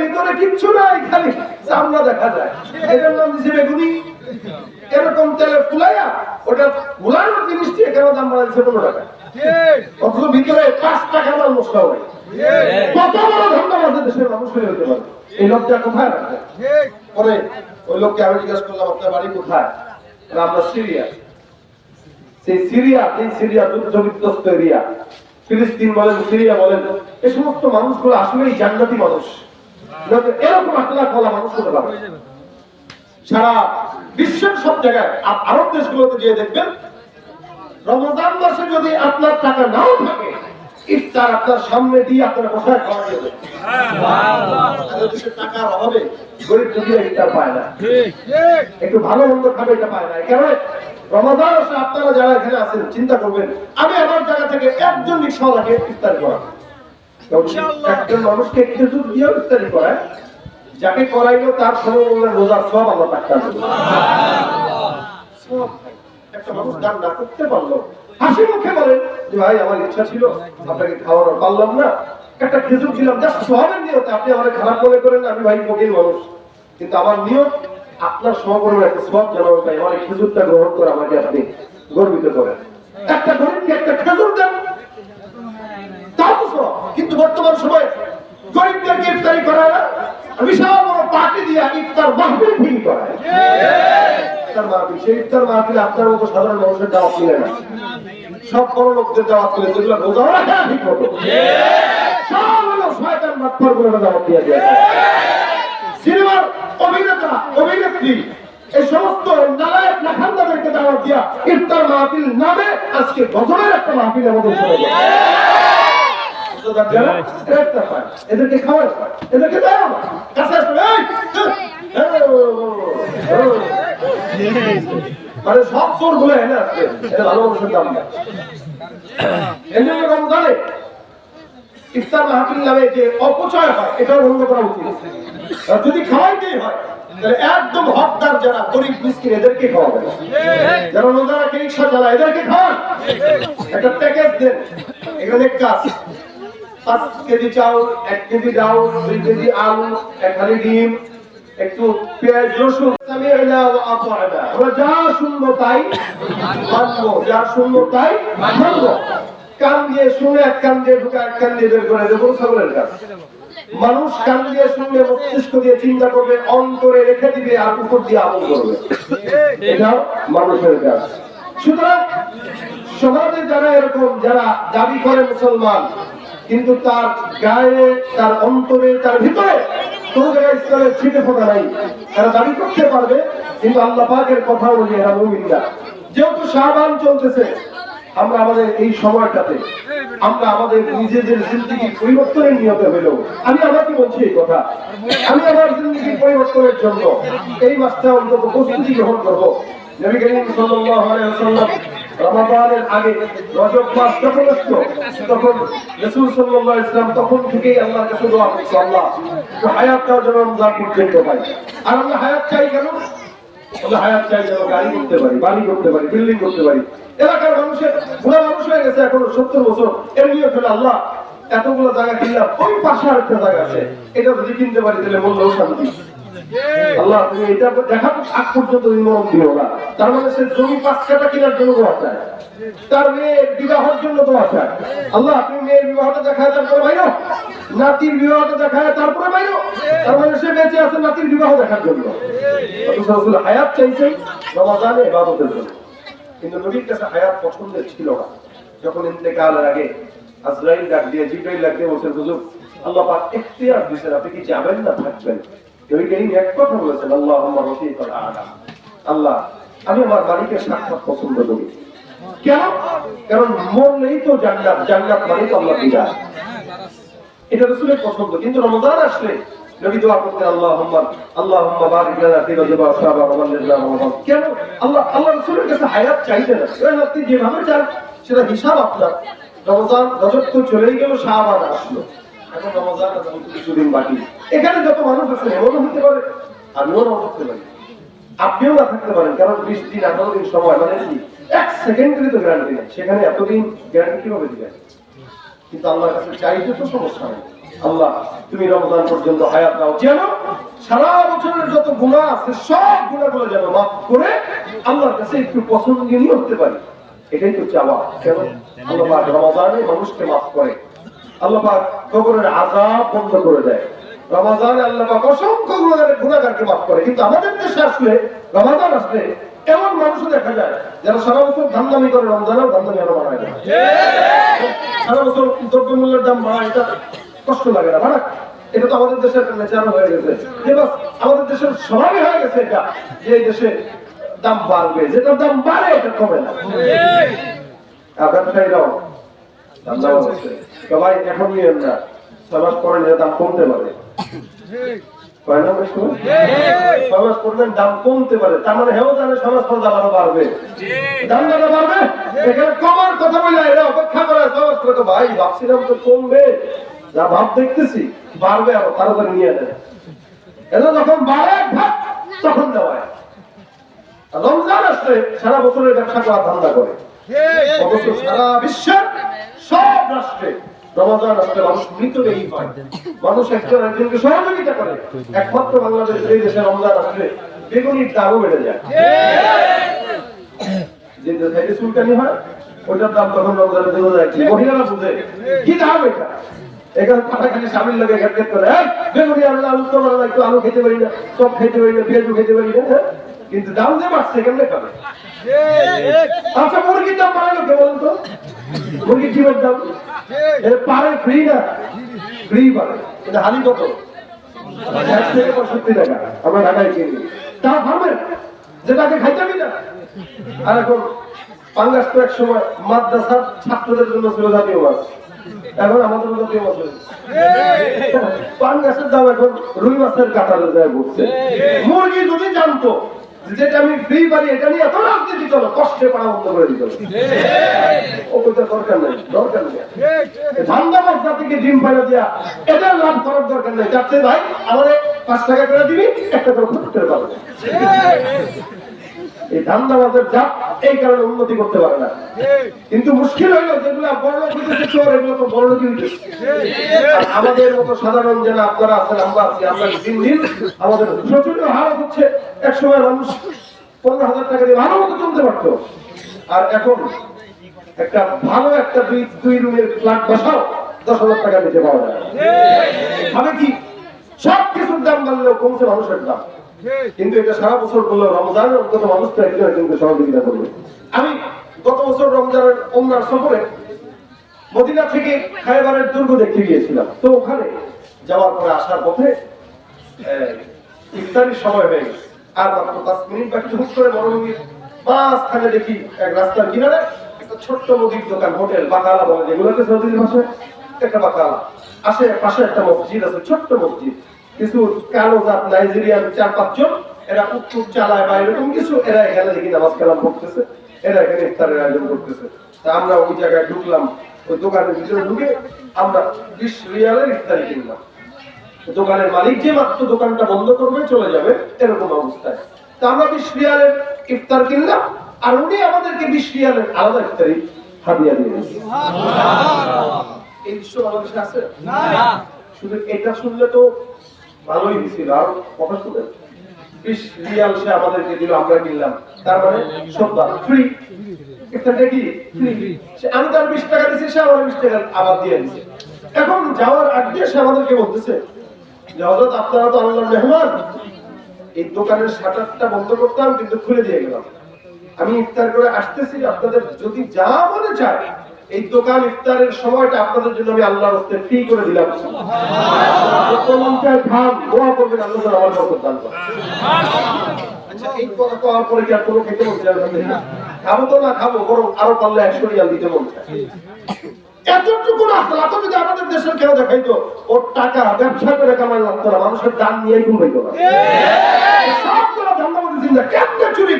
ভিতরে কিচ্ছু নাই, খালি চামড়া দেখা যায়। এটার নাম দিছে এরকম তেলে ফুলাইয়া ওটা এখানে দাম বাড়া দিচ্ছে পনেরো টাকা। অথচ ভিতরে পাঁচ টাকা মশলা হয় কত বড় দেশের মানুষ হয়ে হতে পারে। এই লোকটা কোথায় পরে ওই লোককে আমি জিজ্ঞাসা করলাম, আপনার বাড়ি কোথায়? আমরা সিরিয়া সেই সিরিয়া সেই সিরিয়া বিধ্বস্ত এরিয়া ফিলিস্তিন বলেন, সিরিয়া বলেন, এ সমস্ত মানুষগুলো আসলেই জান্নাতি মানুষ। এরকম আকলা খোলা মানুষ হতে পারে। সারা বিশ্বের সব জায়গায়, আর আরব দেশগুলোতে গিয়ে দেখবেন, রমজান মাসে যদি আপনার টাকা নাও থাকে ইফতার আপনার সামনে দিয়ে আপনার বসায় খাওয়া যাবে টাকার অভাবে গরিব দুঃখীরা ইফতার পায় না। একটু ভালো মন্দ খাবে এটা পায় না। কারণে রমাদান আপনারা যারা এখানে আছেন চিন্তা করবেন আমি আমার জায়গা থেকে একজন রিক্সাওয়ালাকে ইফতার করা একজন মানুষকে দিয়েও ইফতারি করায় যাকে করাইলো তার সমমূল্যের রোজার সব আমরা পাঠাতে একটা মানুষ দান না করতে পারল হাসি মুখে বলেন যে ভাই আমার ইচ্ছা ছিল আপনাকে খাওয়ানো পারলাম না। একটা খেজুর দিলাম। জাস্ট সবের নিয়তে। আপনি আমার খারাপ মনে করেন আমি ভাই ফকির মানুষ। কিন্তু আমার নিয়ত আপনার সমকরণের একটা সব জানাব তাই আমার খেজুরটা গ্রহণ করে আমাকে আপনি গর্বিত করেন। একটা গরিবকে একটা খেজুর দেন। তাও তো। কিন্তু বর্তমান সময়ে গরিবদেরকে ইফতারি করা না। বিশাল বড় পার্টি দিয়ে ইফতার মাহফিল ফিল করায় ইফতার মাহফিল। সেই ইফতার মাহফিল আপনার মতো সাধারণ মানুষের দাওয়াত মিলে না। সব বড় লোকদের দাওয়াত মিলে যেগুলো রোজাও রাখে না? ঠিক মতো। সব হলো শয়তান মাত্র করে দাওয়াত দিয়ে দেয় সিনেমার অভিনেতা অভিনেত্রী এই সমস্ত নালায়ক নাখান্দাদেরকে দাওয়াত দিয়া ইফতার মাহফিল নামে আজকে গজলের একটা মাহফিল আমাদের গ্রেফতার এদেরকে খাওয়ায় এদেরকে দেওয়া হয়। কাছে আসবে, এই, এই, এই, এই, সব চোর এনে আসবে এটা ভালো মানুষের দাম না। ইফতার মাহফিল নামে যে অপচয় হয় এটা বন্ধ করা উচিত। যদি হয় একদম হকদার যারা গরিব মিসকিন, এদেরকে খাওয়াবে। যারা রোজা রিক্সা চালায়, এদেরকে খাওয়ান। একটা প্যাকেজ দেন। এখানে কাজ। পাঁচ কেজি চাউল, এক কেজি ডাউল, দুই কেজি আলু, এক হালি ডিম একটু পেঁয়াজ রসুন। আমরা যা শুনব তাই মানবো যা শুনব তাই মানবো। কান দিয়ে শুনে এক কান দিয়ে ঢুকে এক কান দিয়ে বের করে দেবো ছাগলের কাজ মানুষ কান দিয়ে শুনবে মস্তিষ্ক দিয়ে চিন্তা করবে অন্তরে রেখে দিবে আর উপর দিয়ে আমল করবে এটা মানুষের কাজ। সুতরাং সমাজে যারা এরকম যারা দাবি করে মুসলমান কিন্তু তার গায়ে তার অন্তরে তার ভিতরে কোন জায়গায় ইসলামের ছিটে ফোটা নাই। তারা দাবি করতে পারবে, কিন্তু আল্লাহ পাকের কথা অনুযায়ী এরা মুমিন না যেহেতু শাহবান চলতেছে, আমরা আমাদের এই সময়টাতে, আমরা আমাদের নিজেদের জিন্দগি পরিবর্তনের নিয়তে হইল আমি আমাকে বলছি এই কথা, আমি আমার জিন্দগি পরিবর্তনের জন্য এই মাসটা অন্তত প্রস্তুতি গ্রহণ করব। নবী করিম সাল্লাল্লাহু আলাইহি ওয়াসাল্লাম রমাদানের আগে রজব মাস যখন আসতো তখন রাসূল সাল্লাল্লাহু আলাইহি ওয়াসাল্লাম তখন থেকেই আল্লাহর কাছে দোয়া করতো আল্লাহ হায়াতটাও যেন রমজান পর্যন্ত পাই আর আমরা হায়াত চাই কেন? বলে হায়াত চাই যেন গাড়ি করতে পারি, বাড়ি করতে পারি, বিল্ডিং করতে পারি। এলাকার মানুষের বুড়া মানুষ হয়ে গেছে এখনও সত্তর বছর। এর নিয়ে ফেলে আল্লাহ, এতগুলো জায়গা কিনলাম, ওই পাশে আরেকটা জায়গা আছে। এটা যদি কিনতে পারি, তাহলে মনটাও শান্তি আল্লাহ, তুমি এটা আগ পর্যন্ত দিও না। তার মানে সে জমি পাঁচ কাটা কেনার জন্য দোয়া চায়। তার মেয়ের বিবাহের জন্য দোয়া চায়। আল্লাহ, তুমি মেয়ের বিবাহটা দেখায় তারপরে বাইরো। নাতির বিবাহটা দেখায় তারপরে বাইরো। তার মানে সে বেঁচে আছে নাতির বিবাহ দেখার জন্য। হায়াত চাইছে জন্য। কিন্তু নবীর কাছে হায়াত পছন্দের ছিল না। যখন ইন্তেকালের আগে আজরাইল ডাক দিয়ে ডাক দিয়ে আল্লাহ পাক দিয়েছেন। আপনি কি যাবেন না থাকবেন? নবী করিম এক কথা বলেছেন, আল্লাহুম্মা রফিকাল আলা আল্লাহ, আমি আমার মালিকের সাক্ষাৎ পছন্দ করি। কেন? কারণ মরলেই তো জান্নাত জান্নাত মানে তো আল্লাহ বিদায় এটা রাসূলের পছন্দ, কিন্তু রমজান আসলে নবী দোয়া করতেন, আল্লাহুম্মা আল্লাহুম্মা বারিক লানা ফি রজব বাল্লিগনা রমাদান কেন? আল্লাহ আল্লাহ রাসূলের কাছে হায়াত চাইতেন না। এবার আপনি যেভাবে চান, সেটা হিসাব আপনার। রমজান রজব তো চলেই গেল শাবান আসলো। এখন রমজান কিছুদিন বাকি। এখানে যত মানুষ আছে এমনও হতে পারে। আমিও না থাকতে পারি। আপনিও না থাকতে পারেন, কারণ বিশ দিন আঠারো দিন সময় মানে কি, এক সেকেন্ডেরই তো গ্যারান্টি নেই। সেখানে এতদিন গ্যারান্টি কীভাবে দিবেন? কিন্তু আল্লাহর কাছে চাইতে তো সমস্যা নেই। আল্লাহ, তুমি রমজান পর্যন্ত হায়াত দাও। যেন সারা বছরের যত গুণা আছে, সব গুণাগুলো যেন মাফ করে আল্লাহর কাছে একটু পছন্দনীয় হতে পারি। এটাই তো চাওয়া। কেন? আল্লাহ রমজানে মানুষকে মাফ করে। আল্লাহ কবরের আযাব বন্ধ করে দেয়। রমাজানে আল্লাহ অসংখ্য গুণাগারকে মাফ করে। কিন্তু আমাদের দেশে আসলে রমাজান আসলে এমন মানুষও দেখা যায় যারা সারা বছর ধান্দামি করে রমজানেও ধান্দামি আরও বাড়ায় সারা বছর দ্রব্যমূল্যের দাম বাড়ায়, এটা কষ্ট লাগে না, বাড়াক। এটা তো আমাদের দেশের নেচার হয়ে গেছে। আমাদের দেশের স্বভাবই হয়ে গেছে এটা যে দেশে দাম বাড়বে। যেটার দাম বাড়ে, এটা কমে না। ব্যবসায়ীরাও সবাই এখন নিয়ে না। ছয় মাস পরে দাম কমতে পারে। কয় না বেশ করে? ছয় মাস পরে দাম কমতে পারে তার মানে হেও জানে ছয় মাস পরে দাম আরও বাড়বে। দাম দাদা বাড়বে? এখানে কমার কথা বলে এরা অপেক্ষা করে মাস পরে তো ভাই ভাবছিলাম তো কমবে। যা ভাব দেখতেছি বাড়বে আরও তাড়াতাড়ি নিয়ে নেয় এটা যখন বাড়ে ভাব তখন দেওয়ায়। রমজান আসলে সারা বছরের ব্যবসা করার ধান্দা করে। অবশ্য সারা বিশ্বের সব রাষ্ট্রে রমজান আসলে মানুষ হয় মানুষ একজন একজনকে সহযোগিতা করে। একমাত্র বাংলাদেশ এই দেশে রমজান আসলে বেগুনির দামও বেড়ে যায়। যে হয় দাম তখন রমজানে যায়। কি মহিলারা বুঝে? কি দাম এটা? এখানে করে বেগুনি আমরা আলু আলু খেতে পারি না, সব খেতে পারি না, পেঁয়াজও খেতে পারি না? কিন্তু দাম যে বাড়ছে কেমনে খাবে? আচ্ছা মুরগির দাম বাড়ালো কে বলুন তো মুরগির ডিমের দাম? পারে ফ্রি না? ফ্রি পারে। কিন্তু কত? ষাট থেকে পঁয়ষট্টি টাকা। ঢাকায় কিনি তা না? আর এখন পাঙ্গাস তো এক সময় মাদ্রাসার ছাত্রদের জন্য ছিল জাতীয় মাছ। এখন আমাদের জাতীয় মাছ পাঙ্গাসের দাম এখন রুই মাছের কাতারে যায় বসছে মুরগি যদি জানতো যেটা আমি ফ্রি পারি এটা নিয়ে এত রাজনীতি চলো কষ্টে পাড়া বন্ধ করে দিতে ও কোথাও দরকার নেই দরকার নেই। ধান্দা মাছ জাতিকে ডিম পাইলে দেওয়া এদের লাভ করার দরকার নেই। যাচ্ছে ভাই আমাদের পাঁচ টাকা করে দিবি একটা করে খুব করে পাবে এই এই কারণে উন্নতি করতে পারে না। কিন্তু মুশকিল হইল আমাদের মতো সাধারণ আপনারা আছেন, আমরা আছি দিন দিন আমাদের হালত হচ্ছে। এক সময় মানুষ পনেরো হাজার টাকা দিয়ে ভালো মতো চলতে পারতো। আর এখন একটা ভালো একটা দুই দুই রুমের ফ্ল্যাট বসাও, দশ হাজার টাকা দিতে পাওয়া যায়। মানে কি? সব কিছুর দাম বাড়লেও কমছে মানুষের দাম। কিন্তু এটা সারা বছর করলেও রমজানের অন্তত মানুষ তো একজন একজনকে সহযোগিতা করবে। আমি গত বছর রমজানের ওমরার সফরে মদিনা থেকে খাইবারের দুর্গ দেখতে গিয়েছিলাম। তো ওখানে যাওয়ার পরে আসার পথে ইফতারির সময় হয়ে গেছে। আর মাত্র পাঁচ মিনিট বাকি, হুট করে মরুভূমির মাঝখানে দেখি এক রাস্তার কিনারে একটা ছোট্ট মুদির দোকান, হোটেল, বাকালা বলে যেগুলোকে সৌদির ভাষায়, একটা বাকালা। আসে পাশে একটা মসজিদ আছে, ছোট্ট মসজিদ। কিছু কালো জাত নাইজেরিয়ান চার পাঁচজন এরা উত্তর চালায় বা এরকম কিছু এরা এখানে দেখি নামাজ কালাম করতেছে এরা এখানে ইফতারের আয়োজন করতেছে। তা আমরা ওই জায়গায় ঢুকলাম ওই দোকানের ভিতরে ঢুকে আমরা বিশ রিয়ালের ইফতারি কিনলাম। দোকানের মালিক যে মাত্র দোকানটা বন্ধ করবে চলে যাবে এরকম অবস্থায়। তা আমরা বিশ রিয়ালের ইফতার কিনলাম আর উনি আমাদেরকে বিশ রিয়ালের আলাদা ইফতারি হাদিয়া দিয়ে। এই দৃশ্য বাংলাদেশে আছে? শুধু এটা শুনলে তো ভালোই আর বিশ রিয়াল সে আমাদেরকে দিল, আমরা কিনলাম। তার মানে সন্ধ্যা ফ্রি ফ্রি আমি তার বিশ টাকা সে আমার বিশ টাকা আবার দিয়ে এখন যাওয়ার আগে সে আমাদেরকে বলতেছে যে আপনারা তো আল্লাহর মেহমান। এই দোকানের শাটারটা বন্ধ করতাম কিন্তু খুলে দিয়ে গেলাম। আমি ইফতার করে আসতেছি, আপনাদের যদি যা মনে চায় এই দোকান ইফতারের সময়টা আপনাদের জন্য আমি আল্লাহর হস্তে ফ্রি করে দিলাম। খান দোয়া করবেন আল্লাহ আমার বরকত দান আচ্ছা এই কথা তো পরে কি আর কোনো খেতে বলতে যাবে না? খাব তো না খাব বরং আরও পারলে একশো রিয়াল দিতে মন চায়। এতটুকু না তো যদি আমাদের দেশের কেউ দেখাইতো ওর টাকা ব্যবসা করে কামাই লাগতো না মানুষের দান নিয়েই ঘুমাইতো না। সবগুলো ধান্দা চিন্তা কেমনে চুরি